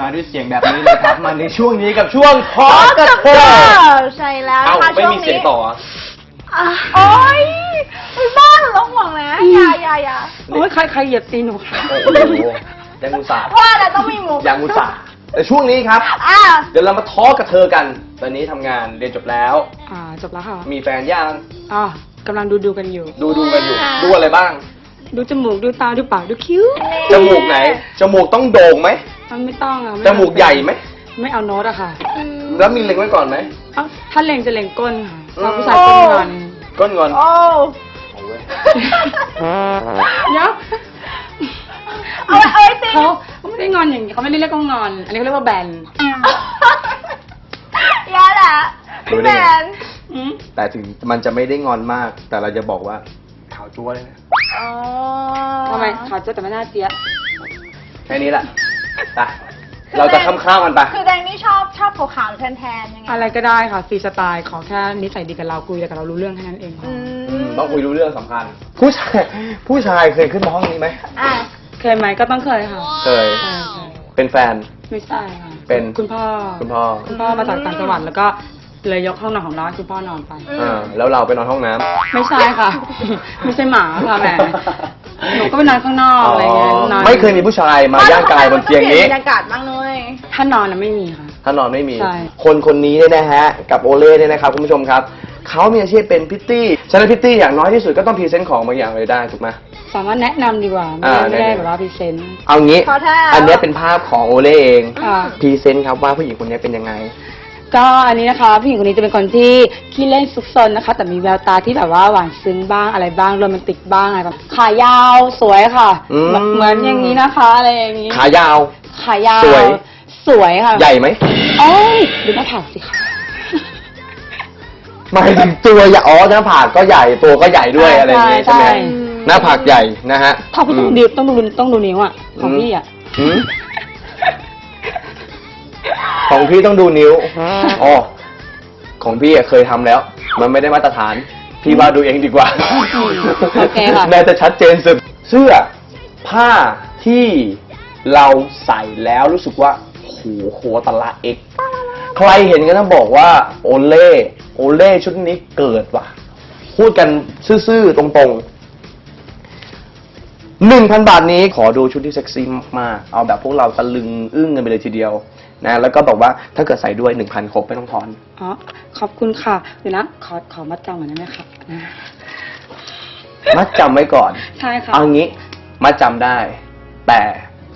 มาด้วยเสียงแบบนี้เลยครับ มาในช่วงนี้กับช่วงทออ๋อกับกับเธเธออใช่แล้วเอ้านะคะไม่ช่วงมีเสียงนี้ต่ออะ อะโอ๊ยไม่บ้าระวังนะอย่าอย่าอย่าโอ้ยใครใครเหยียบตีนหนูค่ะโอ้โหยังอุตส่าห์ว่าแต่ต้องมีหมูยังอุตส่าห์แต่ช่วงนี้ครับ อะเดี๋ยวเรามาทอกับเธอกัน ตอนนี้ทำงานเรียนจบแล้ว อ่าจบแล้วค่ะมีแฟนยัง อ่ากำลังดูดูกันอยู่ ดูดูกันอยู่ ดูอะไรบ้าง ดูจมูกดูตาดูปากดูคิ้ว จมูกไหน จมูกต้องโด่งไหม มันไม่ต้องอะไจมูกใหญ่ไหม ไม่เอาโน้ตอะค่ะอืมแล้วมีเล็งไว้ก่อนไหม เอ้าถ้าเล็งจะเล็งก้นค่ะอืมถ้าผู้ชายก้นงอนก้นงอนโอ้เอาเว้ยเดี๋ยวเอาไว้เอาไว้ติเขาเขาไม่ได้งอนอย่างนี้เขาไม่ได้เรียกว่างอน อันนี้เขาเรียกว่าแบนอย่าแหละพี่แมนอืมแต่ถึงมันจะไม่ได้งอนมาก แต่เราจะบอกว่าขาวจั๊วเลยนะอ๋อทำไมขาวเจ้าแต่ไม่น่าเจี๊ยบแค่นี้แหละ ไปเราจะข้ามข้ามๆกันไป คือแดงนี่ชอบชอบขาวๆแทนๆยังไงอะไรก็ได้ค่ะฟรีสไตล์ขอแค่นิสัยดีกับเราคุยกับเรารู้เรื่องแค่นั้นเองค่ะอือืมมต้องคุยรู้เรื่องสำคัญ ผู้ชาย ผู้ชายเคยขึ้นมาห้องนี้ไหม อะ เคยไหมก็ต้องเคยค่ะเคย ใช่ใช่เป็นแฟน ไม่ใช่ค่ะเป็น คุณพ่อคุณพ่อคุณพ่อมาจากต่างจังหวัดแล้วก็เลยยกห้องนอนของเราให้คุณพ่อนอนไป อืม อ่าแล้วเราไปนอนห้องน้ำ ไม่ใช่ค่ะ ไม่ใช่หมาค่ะแหม หนูก็ไปนอนข้างนอกอะไรเงี้ยนอนไม่เคยมีผู้ชายมาย่างกายบนเตียงนี้ บรรยากาศบ้างเลยถ้านอนน่ะไม่มีค่ะ ถ้านอนไม่มี ใช่ คนคนนี้เนี่ยนะฮะ กับโอเล่เนี่ยนะครับคุณผู้ชมครับ เขามีอาชีพเป็นพิตตี้ ฉะนั้นพิตตี้อย่างน้อยที่สุดก็ต้องพรีเซนต์ของบางอย่างเลยได้ถูกไหม สามารถแนะนำดีกว่า ไม่อ่าได้ไม่ได้แนะนำ แบบว่าพรีเซนต์เอางี้ขอท่าอันเนี้ยเป็นภาพของโอเล่เองค่ะพรีเซนต์ครับว่าผู้หญิงคนนี้เป็นยังไง ก็อันนี้นะคะผู้หญิงคนนี้จะเป็นคนที่ขี้เล่นซุกซนนะคะ แต่มีแววตาที่แบบว่าหวานซึ้งบ้างอะไรบ้างโรแมนติกบ้างอะไรแบบขายาวสวยค่ะ อืม เหมือนเหมือนอย่างนี้นะคะอะไรอย่างนี้ขายาว ขายาวสวย สวยค่ะใหญ่ไหมเอ้ยดูหน้าผากสิคะหมายถึงตัวใหญ่อ๋อหน้าผากก็ใหญ่ตัวก็ใหญ่ด้วยอะไรอย่างเงี้ยใช่ไหมหน้าผากใหญ่นะฮะถ้าพี่ต้องดูต้องดูต้องดูนิ้วอะของพี่อะอืม ของพี่ต้องดูนิ้วอ๋อของพี่อะเคยทำแล้ว มันไม่ได้มาตรฐาน พี่ว่าดูเองดีกว่าโอเคค่ะ น่าจะชัดเจนสุดเสื้อผ้าที่เราใส่แล้วรู้สึกว่าโหโหตะละเอก ใครเห็นก็ต้องบอกว่าโอเล่โอเล่ชุดนี้เกิดว่ะ พูดกันซื่อๆ ตรงๆหนึ่งพันบาทนี้ขอดูชุดที่เซ็กซี่มากๆ เอาแบบพวกเราตะลึงอึ้งกันไปเลยทีเดียว นะแล้วก็บอกว่าถ้าเกิดใส่ด้วยหนึ่งพันครบไม่ต้องทอน อ๋อ ขอบคุณค่ะ เดี๋ยวนะ ขอ ขอมัดจำก่อนได้ไหมคะนะมัดจำไว้ก่อน ใช่ค่ะเอางี้มัดจำได้ แต่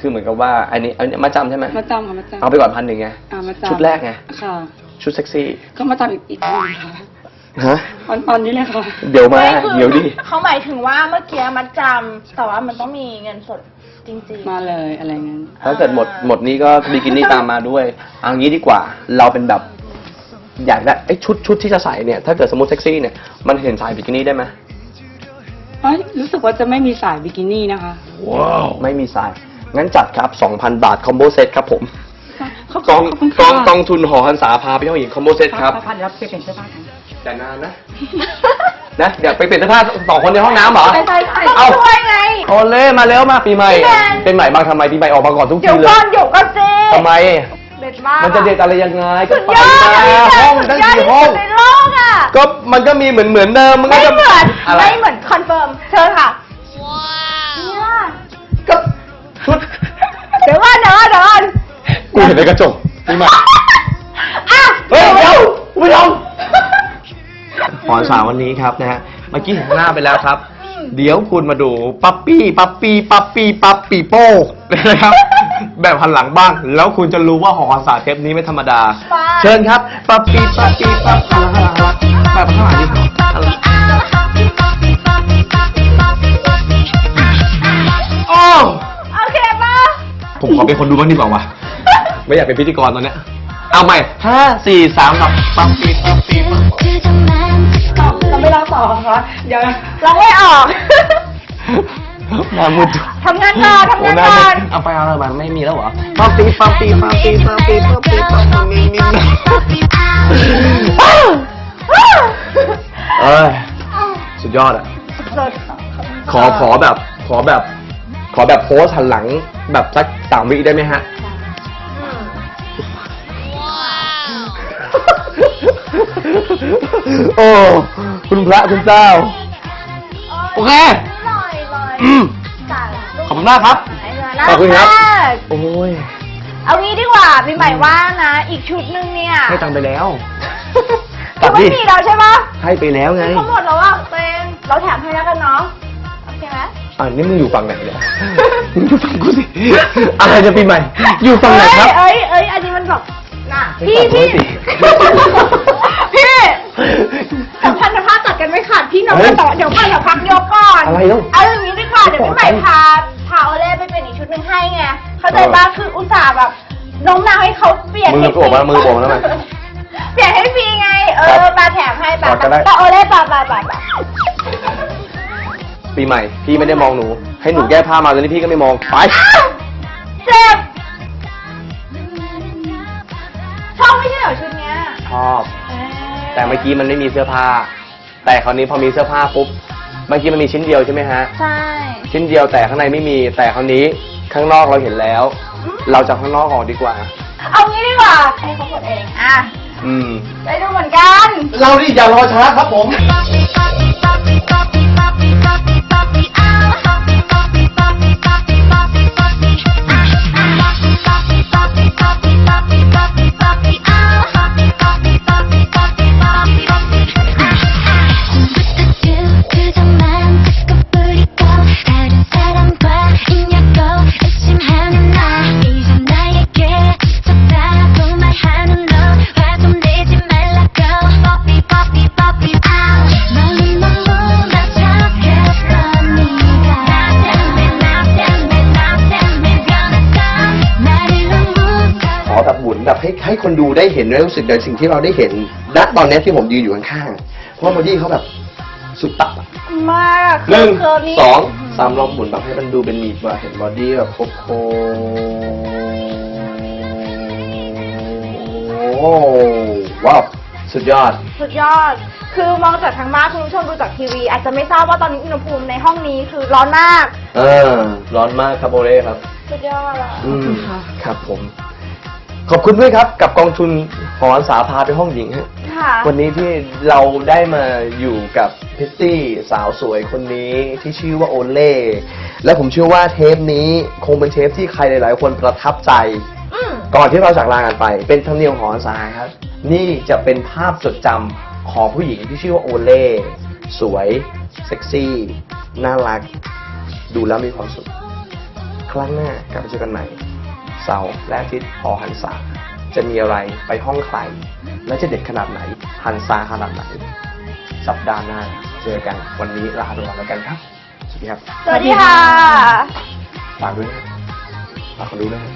คือเหมือนกับว่า อันนี้อันนี้มัดจำใช่ไหมมัดจำค่ะมัดจำเอาไปก่อนพันหนึ่งไง อ่ามัดจำชุดแรกไง ค่ะ ชุดเซ็กซี่ ก็มาจำอีกอีกทีนึงค่ะ ฮะตอนตอนนี้เลยค่ะ เดี๋ยวมา ไม่คือเดี๋ยวดิ เขาหมายถึงว่าเมื่อกี้มัดจำแต่ว่ามันต้องมีเงินสดจริงๆมาเลยอะไรเงี้ย ถ้าเกิดหมดหมดนี้ก็บิกินี่ตามมาด้วย เอางี้ดีกว่า เราเป็นแบบอยากได้ไอ้ชุดชุดที่จะใส่เนี่ย ถ้าเกิดสมมติเซ็กซี่เนี่ย มันเห็นสายบิกินี่ได้ไหมเอ้ยรู้สึกว่าจะไม่มีสายบิกินี่นะคะ ไม่มีสาย งั้นจัดครับ 2,000 บาทคอมโบเซตครับผม ขอบกองขอบคุณกองค่ะกองทุนหอหันษาพาไปห้องหญิงคอมโบเซตครับ พันเดี๋ยวเราไปเปลี่ยนเสื้อผ้ากันแต่นานนะ นะเดี๋ยวไปเปลี่ยนเสื้อผ้าสองคนในห้องน้ำเหรอใช่ใช่ใช่ต้องเอ้า ช่วยไง โอเล่มาเร็วมาปีใหม่ พี่แมนเป็นใหม่บางทำไมปีใหม่ออกมาก่อนทุกเดี๋ทียวเลก่อยนเดี๋ยวก่อนสิทำไม เด็ดมากมันจะเด็ดอะไรยังไงก็สุดไปยอดมาอะห้องสุตั้ดงยอดกี่ที่ห้องสุดในโลกอะก็มันก็มีเหมือนเหมือนเดิมมันก็ไม่จะเหมือนอะไร ไม่เหมือนคอนเฟิร์มเชิญค่ะ กูเห็นในกระจกปีใหม่อะเฮ้ยเดี๋ยวคุณผู้ชมหอนสาววันนี้ครับนะฮะเมื่อกี้เห็นหน้าไปแล้วครับ เดี๋ยวคุณมาดูปั๊ปปี้ปั๊ปปี้ปั๊ปปี้ปั๊ปปี้โป้นะครับ แบบหันหลังบ้าง แล้วคุณจะรู้ว่าหอสาเทปนี้ไม่ธรรมดา เชิญครับปั๊ปปี้ปั๊ปปี้ปั๊ปปี้แบบข้างหลังนี่โอ้โอเคป่ะผมขอเป็นคนดูบ้างดีกว่าวะ ไม่อยากเป็นพิธีกรตอนเนี้ยเอาใหม่ห้าสี่สามสองปั๊ปปี้ปั๊ปปี้ปั๊ปปี้เราไม่รอต่อค่ะเดี๋ยวเราไม่ออก หน้ามืดทำงานก่อนทำโอ้งานหน้าก่มือดนเอาไปเอาอะไรมาไม่มีแล้วเหรอปั๊ปปี้ปั๊ปปี้ปั๊ปปี้ปั๊ปปี้ปั๊ปปี้ปั๊ปปี้มีมีเอ้ยสุดยอดอะ ขอขอแบบขอแบบ ขอแบบโพสหันหลังแบบสักสามวิได้ไหมฮะ โอ้ คุณพระคุณเจ้า โอเค ลอยลอยอืมสั่งขอบคุณมากครับขอบคุณครับ โอ้ย เอางี้ดีกว่าปีใหม่ว่านะ อีกชุดหนึงเนี่ยให้ตังค์ไปแล้วคืตัอดไม่ดิมีแล้วใช่ปะให้ไปแล้วไงเขาหมดแล้วอะเตงเราแถมให้แล้วกันเนาะ โอเคไหม อ่านี่มึงอยู่ฝั่งไหนเนี่ยมึงอยู่ฝั่งกูสิ อะไรจะปีใหม่ อยู่ฝั่งไหนครับ เอ้ยเอ้ยเอ้ยอันนี้มันแบบ น่ะให้พี่ฝั่งพี่นู้นสิพี่สัมพันธภาพตัดกันไม่ขาดพี่น้องเฮ้กัยนต่อเดี๋ยวก่อนเดี๋ยวพักยกก่อนอะไรลูกเอาอย่างนี้ดีกว่าเดี๋ยวพี่ใหม่ไม่บอกพาพาโอเล่ไปเปลี่ยนอีกชุดหนึ่งให้ไงเข้าใจป่ะคืออุตส่าห์แบบโน้มน้าวให้เขาเปลี่ยนมือให้โอบมามือโอบมาแล้วไงเปลี่ยนให้ฟรีไง เอครัอบมาแถมให้ไปกอดกันได้แต่โอเล่ไปไปไปไปปีใหม่พี่ไม่ได้มองหนู ให้หนูแก้ผ้ามาตอนนี้พี่ก็ไม่มองไปอ้าวเจ็บ เหรอชุดเนี้ยชอบเอ้ยแต่เมื่อกี้มันไม่มีเสื้อผ้า แต่คราวนี้พอมีเสื้อผ้าปุ๊บเมื่อกี้มันมีชิ้นเดียวใช่ไหมฮะ ใช่ ชิ้นเดียวแต่ข้างในไม่มี แต่คราวนี้ข้างนอกเราเห็นแล้ว เราจะเอาข้างนอกออกดีกว่า เอางี้ดีกว่าให้เขากดเอง อะ อืมไปดูเหมือนกัน เราดิอย่ารอช้าครับผม แบบหมุนแบบให้ให้คนดูได้เห็นและรู้สึกในสิ่งที่เราได้เห็นณตอนนี้ที่ผมยืนอยู่ข้างๆเพราะว่าโมดี้เขาแบบสุดตับอะ มากหนึ่งเคิร์ฟนี่สองสามลองหมุนแบบให้มันดูเป็นมีมาเห็นบอดี้แบบโค้งโอ้ว้าว สุดยอด สุดยอด คือมองจากทางบ้านคุณผู้ชมดูจากทีวี อาจจะไม่ทราบว่าตอนนี้อุณหภูมิในห้องนี้คือร้อนมาก เออ ร้อนมากครับโอเล่ครับ สุดยอดอะ อืมค่ะครับผม ขอบคุณด้วยครับ กับกองทุนหอสาพาไปห้องหญิงฮะค่ะ วันนี้ที่เราได้มาอยู่กับพิตตี้สาวสวยคนนี้ที่ชื่อว่าโอเล่ และผมเชื่อว่าเทปนี้คงเป็นเทปที่ใครหลาย ๆ คนประทับใจ อืมก่อนที่เราจากลากันไป เป็นธรรมเนียมของออนซายครับ นี่จะเป็นภาพจดจำของผู้หญิงที่ชื่อว่าโอเล่สวย เซ็กซี่ น่ารัก ดูแล้วมีความสุข ครั้งหน้ากลับมาเจอกันใหม่ เสาร์และอาทิตย์หอหันษาจะมีอะไรไปห้องใคร และจะเด็ดขนาดไหนหันซาขนาดไหน สัปดาห์หน้าเจอกันวันนี้ลาไปก่อนแล้วกันครับ สวัสดีครับสวัสดีค่ะฝากด้วยนะฝากคนดูด้วยนะ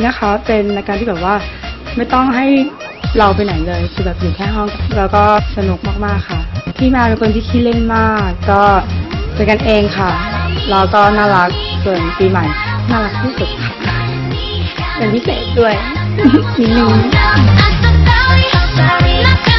ดีนะคะ เป็นรายการที่แบบว่า ไม่ต้องให้เราไปไหนเลยคือแบบอยู่แค่ห้อง แล้วก็สนุกมากๆค่ะที่มาเป็นคนที่ขี้เล่นมาก ก็เป็นกันเองค่ะแล้วก็น่ารักส่วนปีใหม่น่ารักที่สุดค่ะเป็นพิเศษด้วยนิดนึง I